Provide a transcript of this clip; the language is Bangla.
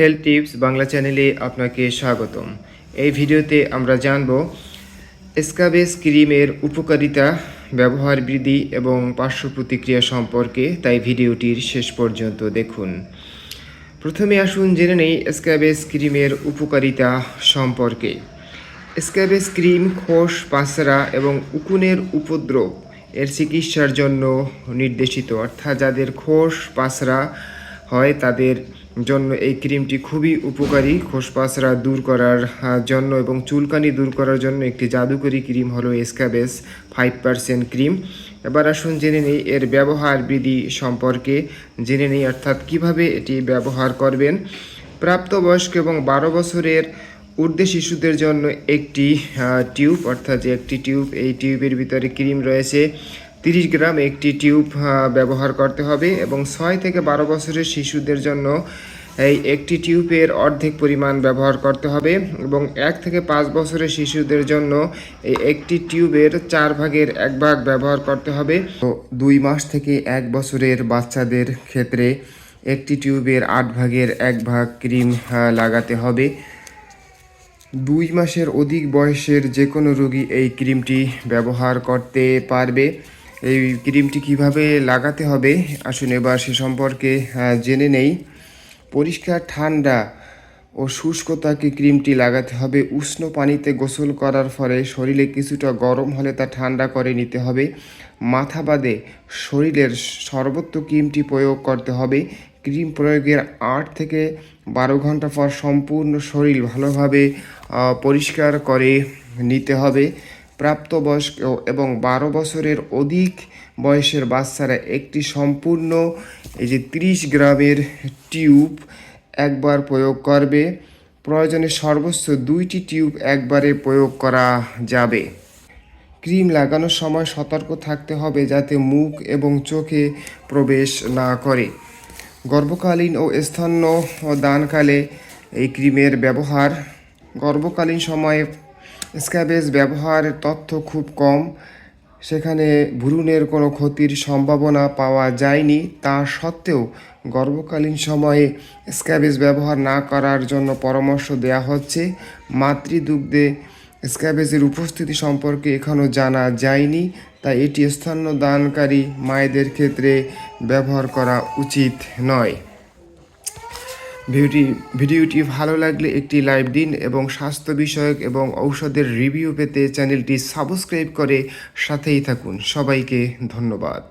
হেলথ টিপস বাংলা চ্যানেলে আপনাকে স্বাগতম। এই ভিডিওতে আমরা জানব স্কাবেস ক্রিমের উপকারিতা, ব্যবহার বৃদ্ধি এবং পার্শ্ব প্রতিক্রিয়া সম্পর্কে, তাই ভিডিওটির শেষ পর্যন্ত দেখুন। প্রথমে আসুন জেনে নেই স্ক্যাবেস ক্রিমের উপকারিতা সম্পর্কে। স্ক্যাবেস ক্রিম খোস পাসরা এবং উকুনের উপদ্রব এর চিকিৎসার জন্য নির্দেশিত, অর্থাৎ যাদের খোস পাসরা হয় তাদের জন্য এই ক্রিমটি খুবই উপকারী খোসপাসরা দূর করার জন্য এবং চুলকানি দূর করার জন্য একটি জাদুকরী ক্রিম হলো এসকাবেস ফাইভ পার্সেন্ট ক্রিম। এবার আসুন জেনে নেই এর ব্যবহার বিধি সম্পর্কে। জেনে নেই অর্থাৎ কীভাবে এটি ব্যবহার করবেন। প্রাপ্তবয়স্ক এবং বারো বছরের ঊর্ধ্বে শিশুদের জন্য একটি টিউব, অর্থাৎ যে একটি টিউব, এই টিউবের ভিতরে ক্রিম রয়েছে। তিরিশ গ্রাম একটি টিউব ব্যবহার করতে হবে এবং ছয় থেকে বারো বছরের শিশুদের জন্য এই একটি টিউবের অর্ধেক পরিমাণ ব্যবহার করতে হবে এবং এক থেকে পাঁচ বছরের শিশুদের জন্য এই একটি টিউবের চার ভাগের এক ভাগ ব্যবহার করতে হবে। তো দুই মাস থেকে এক বছরের বাচ্চাদের ক্ষেত্রে একটি টিউবের আট ভাগের এক ভাগ ক্রিম লাগাতে হবে। দুই মাসের অধিক বয়সের যে কোনো রোগী এই ক্রিমটি ব্যবহার করতে পারবে। এই ক্রিমটি কীভাবে লাগাতে হবে? আসুন এবার সে সম্পর্কে জেনে নেই। পরিষ্কার, ঠান্ডা ও শুষ্কতাকে ক্রিমটি লাগাতে হবে। উষ্ণ পানিতে গোসল করার ফলে শরীরে কিছুটা গরম হলে তা ঠান্ডা করে নিতে হবে। মাথা বাদে শরীরের সর্বত্র ক্রিমটি প্রয়োগ করতে হবে। ক্রিম প্রয়োগের আট থেকে বারো ঘণ্টা পর সম্পূর্ণ শরীর ভালোভাবে পরিষ্কার করে নিতে হবে। প্রাপ্তবয়স্ক এবং বারো বছরের অধিক বয়সের বাচ্চারা একটি সম্পূর্ণ, এই যে ত্রিশ গ্রামের টিউব একবার প্রয়োগ করবে। প্রয়োজনে সর্বোচ্চ দুইটি টিউব একবারে প্রয়োগ করা যাবে। ক্রিম লাগানোর সময় সতর্ক থাকতে হবে যাতে মুখ এবং চোখে প্রবেশ না করে। গর্ভকালীন ও স্তন্য দানকালে এই ক্রিমের ব্যবহার। গর্ভকালীন সময়ে স্ক্যাবেজ ব্যবহারের তথ্য খুব কম। সেখানে ভ্রূণের কোনো ক্ষতির সম্ভাবনা পাওয়া যায়নি। তা সত্ত্বেও গর্ভকালীন সময়ে স্ক্যাবেজ ব্যবহার না করার জন্য পরামর্শ দেওয়া হচ্ছে। মাতৃদুগ্ধে স্ক্যাবেজের উপস্থিতি সম্পর্কে এখনও জানা যায়নি, তাই এটি স্তন্যদানকারী মায়েদের ক্ষেত্রে ব্যবহার করা উচিত নয়। ভিডিওটি ভিডিওটি ভালো লাগলে একটি লাইক দিন এবং স্বাস্থ্য বিষয়ক এবং ঔষধের রিভিউ পেতে চ্যানেলটি সাবস্ক্রাইব করে সাথেই থাকুন। সবাইকে ধন্যবাদ।